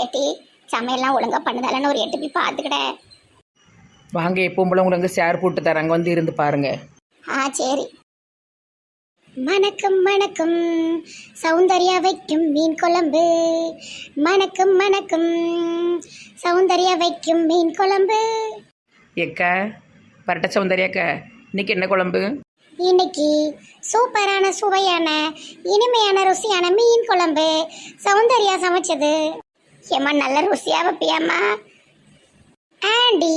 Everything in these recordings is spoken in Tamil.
ஏட்டி சமையல்லாம் ஒழுங்கா பண்ணுதாலன்னு ஒரு எட்டு போய் பார்த்துக்கிட்டேன் வாங்க எப்பவும் போல உங்களுக்கு ஷேர் போட்டு தராங்க வந்து இருந்து பாருங்க. ஆ சரி. மணக்கும் மணக்கும் சௌந்தர்யா வைக்கும் மீன் குழம்பு. மணக்கும் மணக்கும் சௌந்தர்யா வைக்கும் மீன் குழம்பு. ஏக்கா பரட்ட சௌந்தர்யாக்கா இன்னைக்கு என்ன குழம்பு? இன்னைக்கு சூப்பரான சுவையான இனிமையான ருசியான மீன் குழம்பு. சௌந்தர்யா சமைச்சது. ஏம்மா நல்ல ருசியா வைப்பியாம்மா? ஆண்டி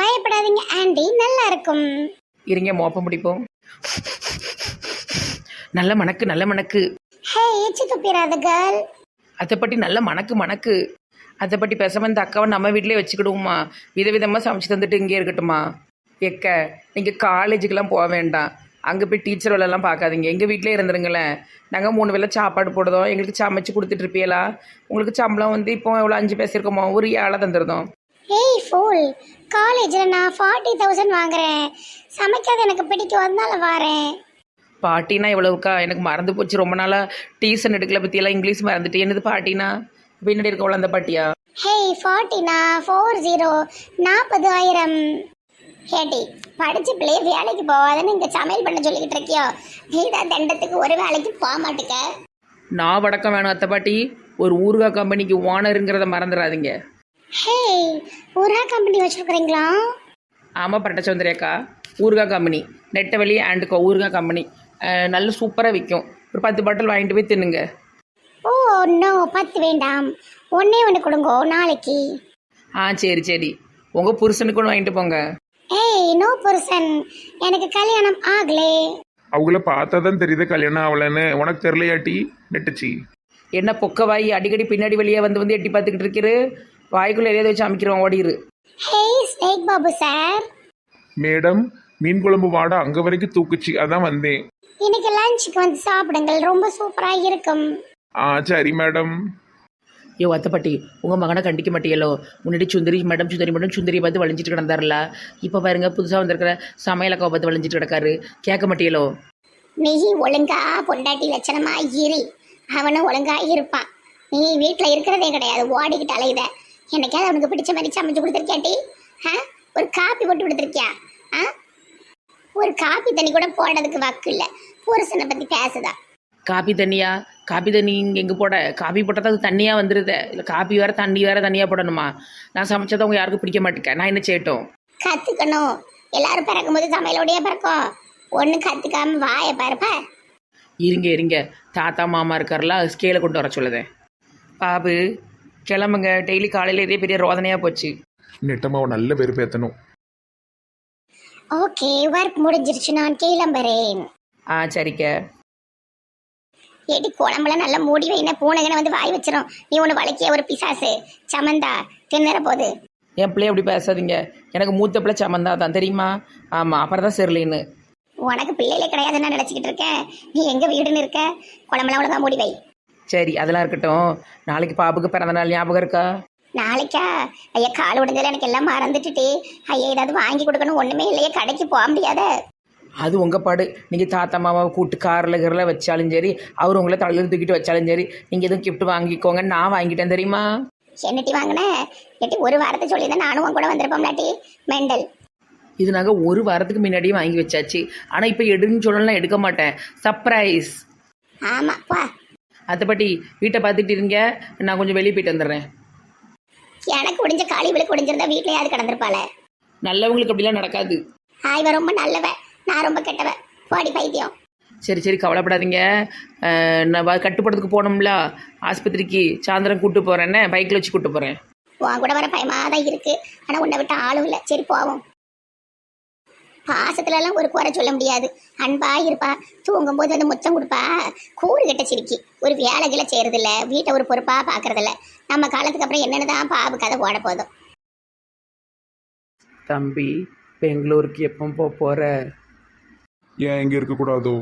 பயப்படாதீங்க ஆண்டி நல்லா இருக்கும். இருங்க மோப்பம் பிடிப்போம். நல்ல மணக்கு நல்ல மணக்கு. ஹே எச்சு துப்பிடாத கேர்ள். அதை பற்றி நல்ல மணக்கு மணக்கு. அதை பற்றி பேசாம இந்த அக்காவை நம்ம வீட்டிலே வச்சுக்கிடுவோமா விதவிதமாக சமைச்சு தந்துட்டு இங்கே இருக்கட்டுமா எக்க நீங்கள் காலேஜுக்கெல்லாம் போக வேண்டாம். அங்கே போய் டீச்சர் வேலைலாம் பார்க்காதீங்க. எங்கள் வீட்டிலே இருந்துருங்களேன். நாங்கள் மூணு வேளை சாப்பாடு போடுதோம் எங்களுக்கு சமைச்சு கொடுத்துட்டு இருப்பீங்களா உங்களுக்கு சம்பளம் வந்து இப்போ எவ்வளோ அஞ்சு பேசியிருக்கோமா ஒரு ஏழை தந்துருந்தோம் ஏய் ஃபூல் காலேஜில் நான் ஃபார்ட்டி தௌசண்ட் வாங்குறேன். சமைக்காத எனக்கு பிடிக்கும் அதனால வாரேன். பாட்டினா எவ்வளவுக்கா எனக்கு மறந்து போச்சு. ரொம்ப நாளாக டியூஷன் எடுக்கல பற்றியெல்லாம் இங்கிலீஷ் மறந்துட்டு என்னது பாட்டினா? பின்னாடி இருக்கவள அந்த பாட்டியா? ஹே ஃபார்ட்டினா ஃபோர் ஜீரோ நாற்பது ஆயிரம் ஹேட்டி படிச்ச பிள்ளைய வேலைக்கு போவாதுன்னு இங்கே சமையல் பண்ண சொல்லிக்கிட்டு இருக்கியோ? நீ தான் தண்டத்துக்கு ஒரு வேலைக்கு போக மாட்டுக்க நான் வடக்கம் வேணும் அத்தை பாட்டி. ஒரு ஊறுகாய் கம்பெனிக்கு ஓனருங்கிறத மறந்துடாதீங்க. ஹே ஊரா கம்பெனி வச்சிருக்கிறீங்களா? ஆமாம் பரட்ட சௌந்தர்யாக்கா ஊறுகாய் கம்பெனி. நெட்டவெளி அண்டுக்கோ ஊறுகாய் கம்பெனி. அஹ், நல்ல சூப்பராக விற்கும் ஒரு பத்து பாட்டில் வாங்கிட்டு போய் தின்னுங்க. ஓ நோ பத்து வேண்டாம். ஒன்னே ஒன்று கொடுங்கோ நாளைக்கு. ஆ சரி சரி. உங்கள் புருஷனுக்கு ஒன்று வாங்கிட்டு போங்க. ஏய் நோ புருஷன். எனக்கு கல்யாணம் ஆகலே. அவங்கள பார்த்தா தான் தெரியுது கல்யாணம் ஆகலைன்னு. உனக்கு தெரியலையாட்டி நெட்டுச்சி. என்ன பொக்க வாய் அடிக்கடி பின்னாடி வெளியே வந்து வந்து எட்டி பார்த்துக்கிட்டு இருக்கிறு? வாய்க்குள்ளே எதையாவது வச்சு அமைக்கிறோம் ஓடிரு. Hey snake Babu sir madam மீன் குழம்பு வாடை அங்கே வரைக்கும் தூக்குச்சு. அதான் வந்தேன். இன்னைக்கு லஞ்சுக்கு வந்து சாப்பிடுங்கள். ரொம்ப சூப்பரா இருக்கும். ஆ சரி மேடம். ஐயோ அத்தைப்பட்டி உங்கள் மகனை கண்டிக்க மாட்டீங்களோ முன்னாடி சுந்தரி மேடம் சுந்தரி மேடம் சுந்தரி பார்த்து வளைஞ்சிட்டு கிடந்தாருல இப்போ பாருங்க புதுசாக வந்திருக்கிற சமையலக்காவை பார்த்து வளைஞ்சிட்டு கிடக்காரு. கேட்க மாட்டீங்களோ நீ ஒழுங்கா பொண்டாட்டி லட்சணமா இரு. அவனும் ஒழுங்கா இருப்பான் நீ வீட்டில் இருக்கிறதே கிடையாது ஓடிக்கிட்டு அலையுத. என்னைக்காவது அவனுக்கு பிடிச்ச மாதிரி சமைச்சு கொடுத்துருக்கியாட்டி ஆ? ஒரு காப்பி போட்டு கொடுத்துருக்கியா? ஆ? ஒரு காப்பி தண்ணி கூட போடுறதுக்கு வக்கு இல்லை. புருஷனை பற்றி பேசுதா. காப்பி தண்ணியா? காப்பி தண்ணி இங்கே எங்கே போட? காப்பி போட்டால் அது தண்ணியாக வந்துடுதே இல்லை காப்பி வேறு தண்ணி வேறு தண்ணியாக போடணுமா? நான் சமைச்சதை அவங்க யாருக்கும் பிடிக்க மாட்டேங்க. நான் என்ன செய்யட்டும்? கற்றுக்கணும் எல்லாரும் பிறக்கும்போது சமையலோடையே பிறக்கும். ஒன்றும் கற்றுக்காம வாயை பாருப்ப. இருங்க இருங்க. தாத்தா மாமா இருக்கார்ல ஸ்கேலை கொண்டு வர சொல்லுதேன் பாபு கிளம்புங்க. டெய்லி காலையில் இதே பெரிய ரோதனையாக போச்சு. நெட்டமாவை நல்ல பேர் பேத்தணும் ஓகே ஒர்க் முடிஞ்சிருச்சு. நான் கிளம்புறேன். ஆ சரிக்க. ஏடி குழம்புல நல்லா மூடி வைன பூனைகனை வந்து வாய் வச்சிரும். நீ ஒன்று வளைக்கிய ஒரு பிசாசு. சமந்தா தின்னற போது. என் பிள்ளைய அப்படி பேசாதீங்க. எனக்கு மூத்த பிள்ளை சமந்தா தான் தெரியுமா? ஆமாம் அப்புறம் தான் செர்லின்னு உனக்கு பிள்ளைகளே கிடையாதுன்னு நினச்சிக்கிட்டு இருக்கேன். நீ எங்க வீடுன்னு இருக்க? குழம்புலாம் ஒழுங்கா மூடி வை. சரி அதெல்லாம் இருக்கட்டும். நாளைக்கு பாப்புக்கு பிறந்த நாள் ஞாபகம் இருக்கா? நாளைக்கா? ஐயா கால் உடைஞ்சல எனக்கு எல்லாம் மறந்துட்டுட்டே. ஐயா ஏதாவது வாங்கி கொடுக்கணும் ஒண்ணுமே இல்லையே. கடைக்கு போக முடியாத. அது உங்கள் பாடு. நீங்கள் தாத்தா மாமாவை கூட்டு காரில் கரில் வச்சாலும் சரி அவர் உங்களை தலையில் தூக்கிட்டு வச்சாலும் சரி நீங்கள் எதுவும் கிஃப்ட் வாங்கிக்கோங்க. நான் வாங்கிட்டேன் தெரியுமா? என்னட்டி வாங்கின? எட்டி ஒரு வாரத்தை சொல்லியிருந்தேன் நானும் உன் கூட வந்திருப்போம்லாட்டி. மெண்டல். இது நாங்கள் ஒரு வாரத்துக்கு முன்னாடியே வாங்கி வச்சாச்சு. ஆனால் இப்போ எடுன்னு சொல்லலாம் எடுக்க மாட்டேன். சர்ப்ரைஸ் ஆமா பா. அத்தைப்பட்டி வீட்டை பார்த்துட்டு இருங்க. நான் கொஞ்சம் வெளியே போயிட்டு வந்துடுறேன். எனக்கு முடிஞ்ச காளி விழுக்கு முடிஞ்சிருந்தா வீட்லயாவது கிடந்திருப்பாளே. நல்லவங்களுக்கு அப்படிலாம் நடக்காது. ஆய்வ ரொம்ப நல்லவ. நான் ரொம்ப கெட்டவ. பாடி பைத்தியம் சரி சரி கவலைப்படாதீங்க. நான் கட்டுப்படுறதுக்கு போகணும்ல. ஆஸ்பத்திரிக்கு சாயந்தரம் கூட்டு போகிறேன்னே பைக்கில் வச்சு கூட்டு போகிறேன் உன் கூட வர பயமா தான் இருக்கு. ஆனா உன்னை விட்டு ஆளும் இல்லை. சரி போவோம். பாசத்துல எல்லாம் ஒரு குறை சொல்ல முடியாது. அன்பா இருப்பா. தூங்கும் போது வந்து முத்தம் கொடுப்பா. கூறு கட்ட சிரிக்கி. ஒரு வேலைகளை செய்யறது இல்ல வீட்டை ஒரு பொறுப்பா பாக்குறது இல்ல நம்ம காலத்துக்கு அப்புறம் என்னன்னு தான் பாபு கதை ஓட போதும். தம்பி பெங்களூருக்கு எப்போ போக போகிற ஏன் இங்கே இருக்கக்கூடாதோ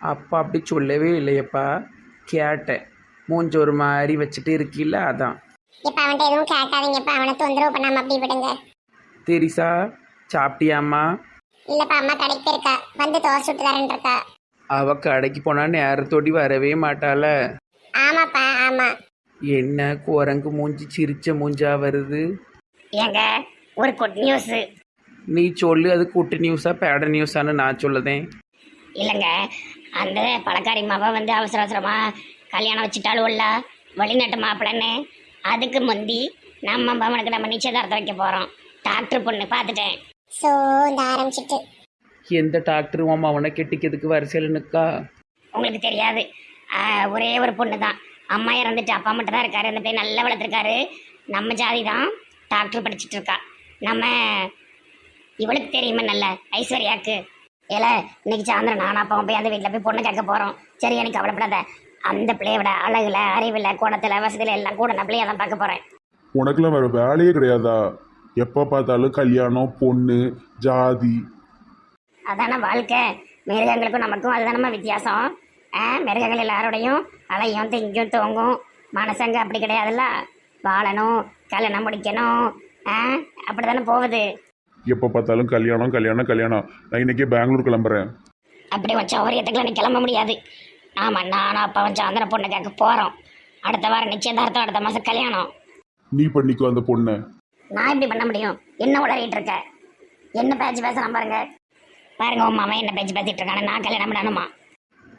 அப்பா அப்படி சொல்லவே இல்லையப்பா. கேட்டேன். மூஞ்சி ஒரு மாதிரி வச்சுட்டு இருக்கீல்ல அதான். இப்ப அவன்கிட்ட எதுவும் கேட்காதீங்கப்பா. அவனை தொந்தரவு பண்ணாம அப்படி விடுங்க. தெரிசா சாப்பிட்டியாம்மா? இல்லப்பா அம்மா கடைக்கு இருக்கா வந்து தோசை சுட்டு தரேன் இருக்கா. அவ கடைக்கு போனா நேரத்தோடி வரவே மாட்டாள. ஆமாப்பா ஆமா. என்ன குரங்கு மூஞ்சி சிரிச்ச மூஞ்சா வருது? ஏங்க ஒரு குட் நியூஸ் நீ சொல்லு அது குட்டி நியூஸா பேட நியூஸான்னு நான் சொல்லுதேன். இல்லைங்க அந்த பழக்காரி மாவை வந்து அவசர அவசரமா கல்யாணம் வச்சுட்டாலும்ல வெளிநாட்டு மாப்பிள்ளைன்னு. அதுக்கு முந்தி நம்ம பவனுக்கு நம்ம நிச்சயதார்த்தம் வைக்க போறோம். டாக்டர் பொண்ணு பார்த்துட்டேன். ஸோ இந்த ஆரம்பிச்சிட்டு. எந்த டாக்டரும் அவனை கெட்டிக்கிறதுக்கு வரிசையில் நிற்கா உங்களுக்கு தெரியாது. ஆஹ், ஒரே ஒரு பொண்ணு தான் அம்மா இறந்துட்டு அப்பா மட்டும் தான் இருக்காரு. அந்த பிள்ளை நல்லா வளர்த்துருக்காரு. நம்ம ஜாதி தான் டாக்டர் படிச்சுட்டு இருக்கா. நம்ம இவளுக்கு தெரியுமே நல்ல? ஐஸ்வர்யாக்கு. ஏல இன்னைக்கு சாயந்தரம் நானும் அப்பாவும் போய் அந்த வீட்டில் போய் பொண்ணு கேட்க போகிறோம் சரி எனக்கு கவலைப்படாத. அந்த பிள்ளையோட அழகுல அறிவில் குணத்தில் வசதியில் எல்லாம் கூட நான் பிள்ளைய தான் பார்க்க போகிறேன் உனக்குலாம் வேறு வேலையே கிடையாதா? எப்போ பார்த்தாலும் கல்யாணம் பொண்ணு ஜாதி. அதான வாழ்க்கை. மிருகங்களுக்கும் நமக்கும் அதுதானம்மா வித்தியாசம். ஆ மிருகங்கள் எல்லாரோடையும் அலையும் திங்கும் தூங்கும். மனசங்க அப்படி கிடையாதுல்ல? வாழணும் கல்யாணம் முடிக்கணும். ஆ அப்படி தானே போகுது. எப்போ பார்த்தாலும் கல்யாணம் கல்யாணம் கல்யாணம். நான் இன்னைக்கே பெங்களூர் கிளம்புறேன். அப்படி வச்ச சௌரியத்துக்குலாம் நீ கிளம்ப முடியாது. ஆமாம் நானும் அப்பாவும் சாந்திர பொண்ணு கேட்க போகிறோம் அடுத்த வாரம் நிச்சயதார்த்தம் அடுத்த மாதம் கல்யாணம். நீ பண்ணிக்கோ அந்த பொண்ணை. நான் எப்படி பண்ண முடியும்? என்ன உளறிட்டு இருக்க? என்ன பேச்சு பேசுறான் பாருங்க. பாருங்க உன் மாமா என்ன பேச்சு பேசிட்டு இருக்கானே நான் கல்யாணம் பண்ணணுமா?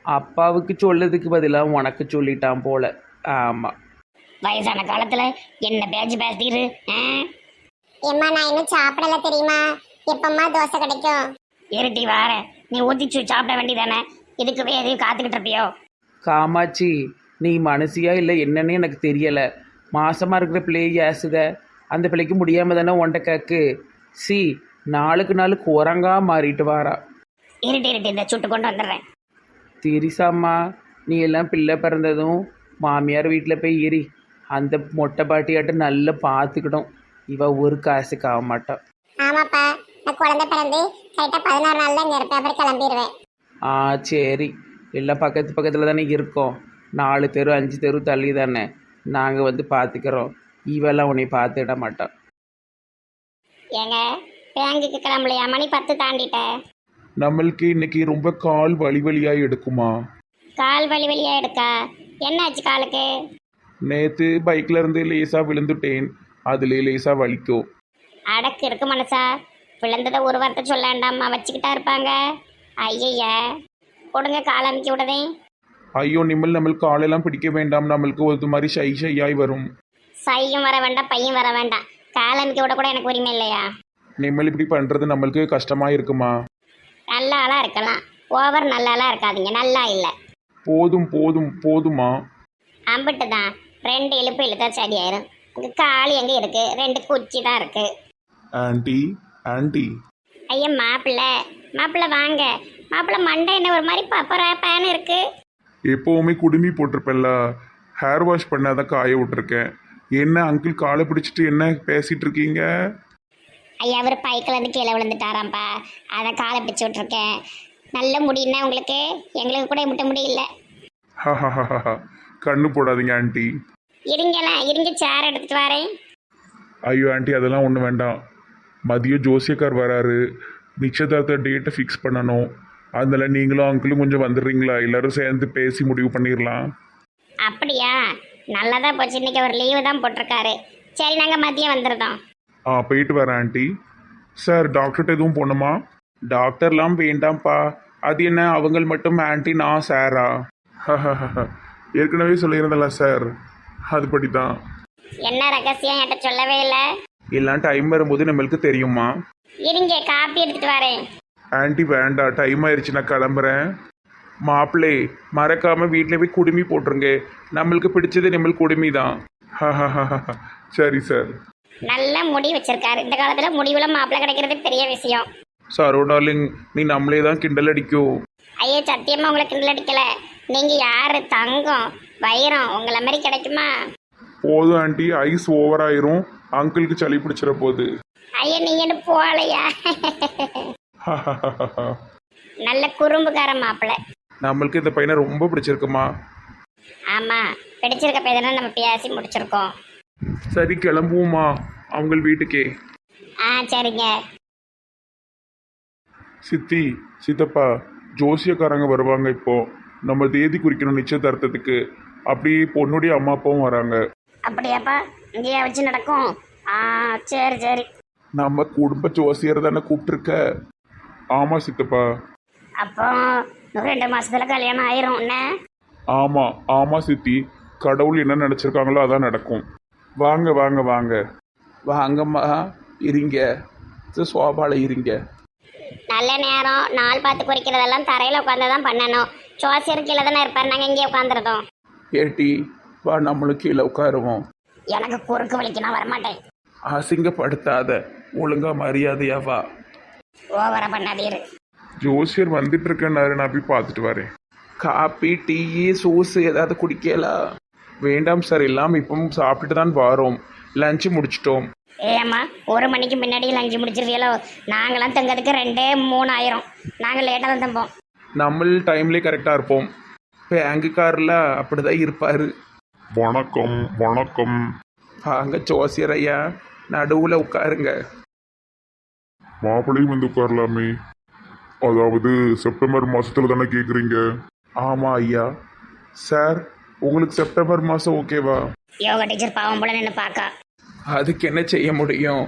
அப்பாவுக்கு சொல்லதுக்கு பதிலாக உனக்கு சொல்லிட்டான் போல. ஆமாம் வயசான காலத்துல என்ன பேச்சு பேசிட்டு ஆ? ஏம்மா நான் இன்னும் சாப்பிடல தெரியுமா? எப்பம்மா தோசை கிடைக்கும்? இருட்டி வார. நீ ஊத்திச்சு சாப்பிட வேண்டியதானே? இதுக்கு போய் எதையும் காத்துக்கிட்டு இருப்பியோ? காமாட்சி நீ மனசியா இல்லை என்னன்னு எனக்கு தெரியலை. மாசமாக இருக்கிற பிள்ளையை ஏசுத. அந்த பிள்ளைக்கு முடியாமல் தானே ஒன்றை கேக்கு. சி நாளுக்கு நாள் குரங்கா மாறிட்டு வாரா. இருட்டி இருட்டி இந்த சுட்டு கொண்டு வந்துடுறேன். திரிசாம்மா நீ எல்லாம் பிள்ளை பிறந்ததும் மாமியார் வீட்டில் போய் ஏறி அந்த மொட்டை பாட்டியாட்ட நல்லா பார்த்துக்கிடும். இவ ஒரு காசுக்கு ஆக மாட்டான் ஆமாப்பா நான் குழந்தை பிறந்து கரெக்டாக பதினாறு நாள்ல இங்கே இருப்பேன் அப்புறம் கிளம்பிடுவேன் ஆ சரி. எல்லாம் பக்கத்து பக்கத்தில் தானே இருக்கோம். நாலு தெரு அஞ்சு தெரு தள்ளி தானே. நாங்கள் வந்து பார்த்துக்கிறோம் இவெல்லாம் உன்னை பார்த்துட மாட்டான் ஏங்க பேங்குக்கு கிளம்பலையா? மணி பத்து தாண்டிட்டேன் நம்மளுக்கு இன்னைக்கு ரொம்ப கால் வலி வலியாக எடுக்குமா? கால் வலி வலியா எடுக்கா? என்னாச்சு காலுக்கு? நேற்று பைக்கில் இருந்து லேசாக விழுந்துட்டேன். அதுலேயே லேசாக வலிக்கும் அடக்கு இருக்கு மனசா. விழுந்ததை ஒரு வார்த்தை சொல்ல வேண்டாமா வச்சுக்கிட்டா இருப்பாங்க. ஐயய்ய. கொடுங்க கால் அமுக்கி விடுதே. ஐயோ நிம்மல் நம்மளுக்கு காலெல்லாம் பிடிக்க வேண்டாம். நம்மளுக்கு ஒரு மாதிரி ஷை ஷையாய் வரும். சையும் வர வேண்டாம் பையும் வர வேண்டாம். கால் அமுக்கி விட கூட எனக்கு உரிமை இல்லையா? நிம்மல் இப்படி பண்ணுறது நம்மளுக்கு கஷ்டமாக இருக்குமா? நல்ல ஆளா இருக்கலாம். ஓவர் நல்ல ஆளா இருக்காதீங்க. நல்லா இல்லை. போதும் போதும் போதுமா? அம்பிட்டு தான் ரெண்டு இழுப்பு இழுத்தா சரியாயிரும். இங்க கால் எங்க இருக்கு? ரெண்டு குச்சி தான் இருக்கு. ஆன்ட்டி ஆன்ட்டி ஐயா மாப்பிள்ளை. மாப்பிள்ளை வாங்க. மாப்பிள்ளை மண்டை என்ன ஒரு மாதிரி பப்பரா பேன் இருக்கு. எப்போவுமே குடுமி போட்டிருப்பேன்ல. ஹேர் வாஷ் பண்ணாதான் காய விட்டுருக்கேன். என்ன அங்கிள் காலை பிடிச்சிட்டு என்ன பேசிட்டு இருக்கீங்க? ஐயா அவர் பைக்கில் இருந்து கீழே விழுந்துட்டாராம்ப்பா. அதை காலை பிடிச்சி விட்ருக்கேன் நல்ல முடியுன்னா உங்களுக்கு? எங்களுக்கு கூட முட்ட முடியல கண்ணு போடாதீங்க ஆன்ட்டி இருங்கலாம் இருங்க சேர் எடுத்துட்டு வரேன். ஐயோ ஆன்ட்டி அதெல்லாம் ஒன்றும் வேண்டாம். மதியம் ஜோசியக்கார் வராரு. நிச்சயதார்த்த டேட்டை ஃபிக்ஸ் பண்ணணும். அதனால நீங்களும் அங்கிளும் கொஞ்சம் வந்துடுறீங்களா? எல்லாரும் சேர்ந்து பேசி முடிவு பண்ணிடலாம். அப்படியா? நல்லதா போச்சு. இன்னைக்கு ஒரு லீவு தான் போட்டிருக்காரு. சரி நாங்கள் மதியம் வந்துருந்தோம் ஆ போயிட்டு வரேன் ஆண்டி சார் டாக்டர்கிட்ட எதுவும் போகணுமா? டாக்டர்லாம் வேண்டாம்ப்பா. அது என்ன அவங்க மட்டும் ஆன்ட்டி நான் சாரா ஏற்கனவே சொல்லியிருந்தல சார் அதுபடி தான் என்ன ரகசியம் என்கிட்ட சொல்லவே இல்லை. எல்லாம் டைம் வரும்போது நம்மளுக்கு தெரியுமா? இருங்க காப்பி எடுத்துட்டு வரேன். ஆன்ட்டி வேண்டாம் டைம் ஆயிடுச்சு நான் கிளம்புறேன். மாப்பிள்ளை மறக்காம வீட்டில் போய் குடுமி போட்டுருங்க. நம்மளுக்கு பிடிச்சது நம்மளுக்கு குடுமி தான் சரி சார் நல்ல முடி வச்சிருக்காரு. இந்த காலத்துல முடிவுல மாப்பிள்ளை கிடைக்கிறது பெரிய விஷயம். சாரோ டார்லிங் நீ நம்மளே தான் கிண்டல் அடிக்கும். ஐயோ சத்தியமா உங்களை கிண்டல் அடிக்கல. நீங்க யாரு? தங்கம். வைரம் உங்களை மாதிரி கிடைக்குமா? போதும் ஆண்டி ஐஸ் ஓவர் ஆயிரும். அங்கிளுக்கு சளி பிடிச்சிட போகுது ஐயா நீங்க என்ன போகலையா? நல்ல குறும்புக்கார மாப்பிள்ளை நம்மளுக்கு இந்த பையனை ரொம்ப பிடிச்சிருக்குமா? ஆமா பிடிச்சிருக்க பேர் நம்ம பேசி முடிச்சிருக்கோம். சரி கிளம்புவோமா? அவங்க வீட்டுக்கே. ஆ சரிங்க. சித்தி சித்தப்பா ஜோசியக்காரங்க வருவாங்க இப்போ. நம்ம தேதி குறிக்கணும் நிச்சயதார்த்தத்துக்கு. அப்படி பொண்ணுடைய அம்மா அப்பாவும் வராங்க. அப்படியாப்பா? இங்கேயா வச்சு நடக்கும். ஆ சரி சரி. நம்ம குடும்ப ஜோசியர் தானே கூப்பிட்டுருக்க. ஆமா சித்தப்பா. அப்போ இன்னும் ரெண்டு மாசத்துல கல்யாணம் ஆயிரும் என்ன? ஆமா ஆமா சித்தி. கடவுள் என்ன நினைச்சிருக்காங்களோ அதான் நடக்கும். வாங்க வாங்க வாங்க. வாங்கம்மா இருங்க. சோபால இருங்க. நல்ல நேரம். நாள் பார்த்து குறிக்கிறதெல்லாம் தரையில உட்காந்து தான் பண்ணணும். ஜோசியர் கீழே தானே இருப்பார். நாங்கள் இங்கே உட்காந்துருந்தோம் ஏட்டி வா நம்மளும் கீழே உட்காருவோம் எனக்கு குறுக்கு வலிக்கு நான் வரமாட்டேன். அசிங்கப்படுத்தாத ஒழுங்கா மரியாதையா வா. ஓவரா பண்ணாதீரு ஜோசியர் வந்துட்டு இருக்கேன்னாரு நான் போய் பார்த்துட்டு வரேன். காப்பி டீ சூஸ் ஏதாவது குடிக்கலாம் வேண்டாம் சார் எல்லாம் இப்பவும் சாப்பிட்டுட்டு தான் வரோம். லஞ்சு முடிச்சிட்டோம். ஏம்மா ஒரு மணிக்கு முன்னாடி லஞ்சு முடிச்சிருவீங்களோ நாங்களாம் தங்கிறதுக்கு ரெண்டே மூணு ஆயிரம் நாங்கள் லேட்டாக தான் தம்போம் நம்ம டைம்லேயே கரெக்டாக இருப்போம். பேங்குக்காரில் அப்படிதான் இருப்பார். வணக்கம் வணக்கம். வாங்க ஜோசியர் ஐயா நடுவில் உட்காருங்க. மாப்பிள்ளையும் வந்து உட்காரலாமே. அதாவது செப்டம்பர் மாசத்துல தானே கேக்குறீங்க? ஆமாம் ஐயா. சார் உங்களுக்கு செப்டம்பர் மாதம் ஓகேவா? யோகா டீச்சர் பாவம் போல நின்று பார்க்கா அதுக்கு என்ன செய்ய முடியும்?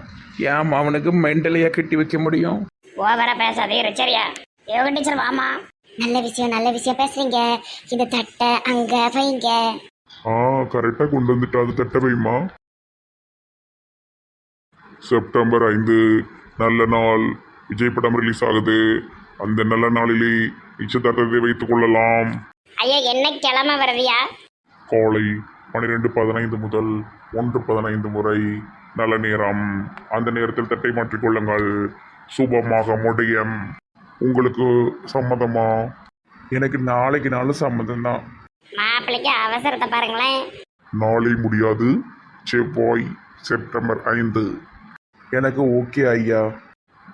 ஏன் அவனுக்கு மெண்டலையாக கட்டி வைக்க முடியும்? ஓவரா பேசாதீரு சரியா யோகா டீச்சர் வாமா நல்ல விஷயம் நல்ல விஷயம். பேசுறீங்க. இந்த தட்டை அங்க வைங்க ஆ கரெக்டா கொண்டு வந்துட்டா அது தட்ட வைமா செப்டம்பர் ஐந்து. நல்ல நாள். விஜய் படம் ரிலீஸ் ஆகுது. அந்த நல்ல நாளிலே நிச்சயதார்த்தத்தை வைத்துக் கொள்ளலாம். ஐயா என்ன கிழமை வருதியா காலை பன்னிரெண்டு பதினைந்து முதல் ஒன்று பதினைந்து முறை நல்ல நேரம். அந்த நேரத்தில் தட்டை மாற்றிக் கொள்ளுங்கள். சுபமாக முடியும். உங்களுக்கு சம்மதமா? எனக்கு நாளைக்கு நாளும் சம்மதம் தான் மாப்பிள்ளைக்கு அவசரத்தை பாருங்களேன். நாளை முடியாது. செவ்வாய் செப்டம்பர் ஐந்து. எனக்கு ஓகே ஐயா.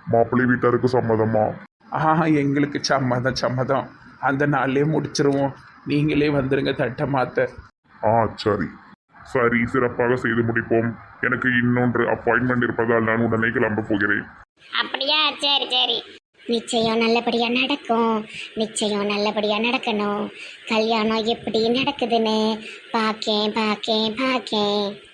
மாப்பிள்ளை வீட்டாருக்கு சம்மதமா? ஆ எங்களுக்கு சம்மதம் சம்மதம். அந்த நாள்லயே முடிச்சிருவோம். நீங்களே வந்துருங்க தட்டை மாத்த. ஆ சரி. சரி சிறப்பாக செய்து முடிப்போம். எனக்கு இன்னொன்று அப்பாயின்மெண்ட் இருப்பதால் நான் உடனே கிளம்ப போகிறேன். அப்படியா? சரி சரி. நிச்சயம் நல்லபடியாக நடக்கும். நிச்சயம் நல்லபடியாக நடக்கணும். கல்யாணம் எப்படி நடக்குதுன்னு? பார்க்கேன் பார்க்கேன் பார்க்கேன்